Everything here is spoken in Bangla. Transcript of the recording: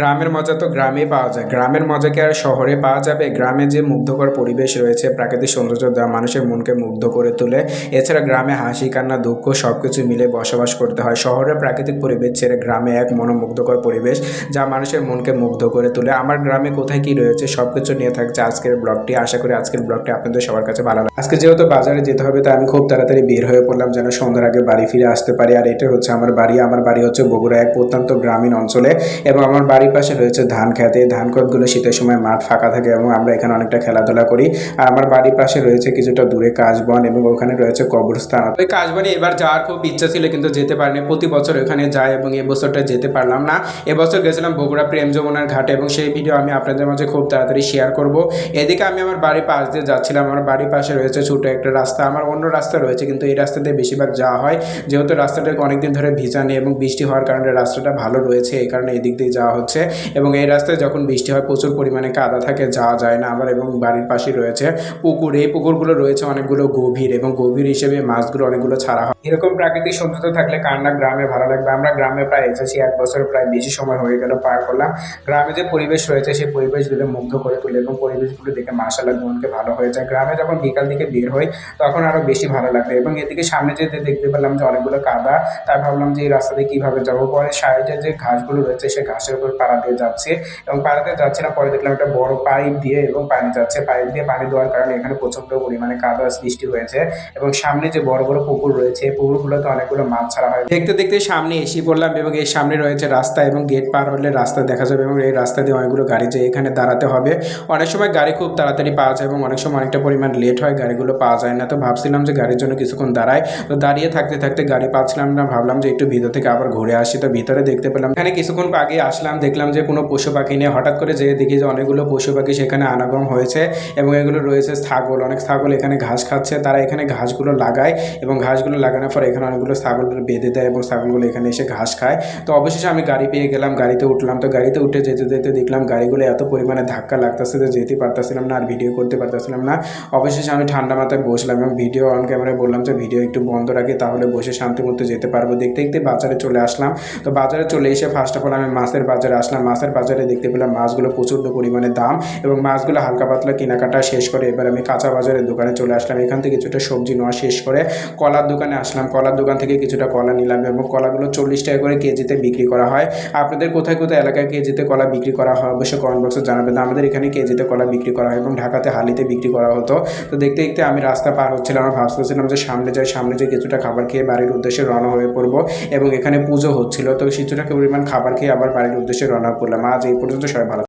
গ্রামের মজা তো গ্রামেই পাওয়া যায়। গ্রামের মজা কি আর শহরে পাওয়া যাবে? গ্রামে যে মুগ্ধকর পরিবেশ রয়েছে, প্রাকৃতিক সৌন্দর্য যা মানুষের মনকে মুগ্ধ করে তোলে, এছাড়া গ্রামে হাসি, কান্না, দুঃখ সব কিছু মিলে বসবাস করতে হয়। শহরের প্রাকৃতিক পরিবেশ ছেড়ে গ্রামে এক মনোমুগ্ধকর পরিবেশ যা মানুষের মনকে মুগ্ধ করে তোলে। আমার গ্রামে কোথায় কি রয়েছে সব কিছু নিয়ে থাকছে আজকের ব্লগটি। আশা করি আজকের ব্লগটি আপনাদের সবার কাছে ভালো লাগে আজকে যেহেতু বাজারে যেতে হবে, তাই আমি খুব তাড়াতাড়ি বের হয়ে পড়লাম যেন সন্ধ্যার আগে বাড়ি ফিরে আসতে পারি। আর এটা হচ্ছে আমার বাড়ি। আমার বাড়ি হচ্ছে বগুড়া, এক প্রত্যন্ত গ্রামীণ অঞ্চলে এবং আমার বাড়ির পাশে রয়েছে ধান খেত। এই ধান ক্ষেতগুলো শীতের সময় মাঠ ফাঁকা থাকে এবং আমরা এখানে অনেকটা খেলাধুলা করি। আর আমার বাড়ির পাশে রয়েছে কিছুটা দূরে কাশবন এবং ওখানে রয়েছে কবরস্থান। ওই কাশবনে এবার যাওয়ার খুব ইচ্ছা ছিল কিন্তু যেতে পারিনি। প্রতি বছর ওখানে যাই এবং এবছরটা যেতে পারলাম না। এবছর গেছিলাম বগুড়া প্রেম যমুনার ঘাটে এবং সেই ভিডিও আমি আপনাদের মাঝে খুব তাড়াতাড়ি শেয়ার করব। এদিকে আমি আমার বাড়ির পাশ দিয়ে যাচ্ছিলাম। আমার বাড়ির পাশে রয়েছে ছোটো একটা রাস্তা। আমার অন্য রাস্তা রয়েছে কিন্তু এই রাস্তা দিয়ে বেশিরভাগ যাওয়া হয়। যেহেতু রাস্তাটা অনেকদিন ধরে ভিজা নেই এবং বৃষ্টি হওয়ার কারণে রাস্তাটা ভালো রয়েছে। এই কারণে এদিক দিয়ে যাওয়া হচ্ছে। এবং এই রাস্তায় যখন বৃষ্টি হয় প্রচুর পরিমাণে কাদা থাকে যাওয়া যায় না আবার এবং বাড়ির পাশে রয়েছে পুকুর। এই পুকুরগুলো রয়েছে অনেকগুলো গভীর এবং গভীর হিসেবে মাছগুলো অনেকগুলো ছাড়া হয়। এরকম প্রাকৃতিক সৌন্দর্য থাকলে কার না গ্রামে ভালো লাগবে। আমরা গ্রামে প্রায় এসেছি, এক বছর প্রায় বেশি সময় হয়ে গেল পার করলাম। গ্রামে যে পরিবেশ রয়েছে সেই পরিবেশগুলো মুগ্ধ করে তোলে এবং পরিবেশগুলো দেখে মাসাল্লাহ মনকে ভালো হয়ে যায়। গ্রামে যখন বিকাল দিকে বের হই, তখন আরও বেশি ভালো লাগবে এবং এদিকে সামনে যেতে দেখতে পেলাম যে অনেকগুলো কাদা। তাই ভাবলাম যে এই রাস্তা দিয়ে কীভাবে যাব? পরে সাইডে যে ঘাসগুলো রয়েছে, সেই ঘাসের উপর পাড়া দিয়ে যাচ্ছে এবং পাড়াতে যাচ্ছে না, পরে দেখলাম একটা বড় পাইপ দিয়ে এবং পানি যাচ্ছে। পাইপ দিয়ে পানি দেওয়ার কারণে এখানে প্রচণ্ড পরিমাণে কাদা সৃষ্টি হয়েছে এবং সামনে যে বড় বড় পুকুর রয়েছে পুকুরগুলোতে অনেকগুলো মাছ ছাড়া হয়। দেখতে দেখতে সামনে এসে পড়লাম এবং এর সামনে রয়েছে রাস্তা এবং গেট পার হলে রাস্তা দেখা যাবে এবং এই রাস্তা দিয়ে অনেকগুলো গাড়ি যায় এখানে দাঁড়াতে হবে। অনেক সময় গাড়ি খুব তাড়াতাড়ি পাওয়া যায় এবং অনেক সময় অনেকটা পরিমাণ লেট হয়, গাড়িগুলো পাওয়া যায় না। তো ভাবছিলাম যে গাড়ির জন্য কিছুক্ষণ দাঁড়ায় তো দাঁড়িয়ে থাকতে থাকতে গাড়ি পাচ্ছিলাম না, ভাবলাম যে একটু ভিতর থেকে আবার ঘুরে আসি। তো ভিতরে দেখতে পেলাম, এখানে কিছুক্ষণ আগে আসলাম দেখলাম যে কোনো পশু পাখি নিয়ে হঠাৎ করে যেয়ে দেখি যে অনেকগুলো পশু পাখি সেখানে আনাগম হয়েছে এবং এগুলো রয়েছে ছাগল। অনেক ছাগল এখানে ঘাস খাচ্ছে। তারা এখানে ঘাসগুলো লাগায় এবং ঘাসগুলো লাগানোর পর এখানে অনেকগুলো ছাগল বেঁধে দেয় এবং ছাগলগুলো এখানে এসে ঘাস খায়। তো অবশেষে আমি গাড়ি পেয়ে গেলাম, গাড়িতে উঠলাম। তো গাড়িতে উঠে যেতে যেতে দেখলাম গাড়িগুলো এত পরিমাণে ধাক্কা লাগতেছে যে যেতে পারতেছিলাম না আর ভিডিও করতে পারতেছিলাম না। অবশেষে আমি ঠান্ডা মাথায় বসলাম এবং ভিডিও অন ক্যামেরায় বললাম যে, ভিডিও একটু বন্ধ রাখি, তাহলে বসে শান্তি মতো যেতে পারব। দেখতে দেখতে বাজারে চলে আসলাম। তো বাজারে চলে এসে ফার্স্ট অফ অল আমি মাছের বাজারে আসলাম, মাছের বাজারে দেখতে পেলাম মাছগুলো প্রচণ্ড পরিমাণে দাম এবং মাছগুলো হালকা পাতলা কেনাকাটা শেষ করে এবার আমি কাঁচা বাজারের দোকানে চলে আসলাম। এখান থেকে কিছুটা সবজি নেওয়া শেষ করে কলার দোকানে আসলাম। কলার দোকান থেকে কিছুটা কলা নিলাম এবং কলাগুলো চল্লিশ টাকা করে কেজিতে বিক্রি করা হয়। আপনাদের কোথায় কোথায় এলাকায় কেজিতে কলা বিক্রি করা হয় অবশ্যই কমেন্ট বক্সে জানাবেন। আমাদের এখানে কেজিতে কলা বিক্রি করা হয় এবং ঢাকাতে হালিতে বিক্রি করা হতো। তো দেখতে দেখতে আমি রাস্তা পার হচ্ছিলাম। আমি ভাবতেছিলাম যে সামনে যাই, সামনে যে কিছুটা খাবার খেয়ে বাড়ির উদ্দেশ্যে রওনা হয়ে পড়ব এবং এখানে পুজো হচ্ছিল। তো কিছুটা পরিমাণ খাবার খেয়ে আবার বাড়ির উদ্দেশ্যে রওনা করলাম। আজ এই পর্যন্ত সবাই ভালো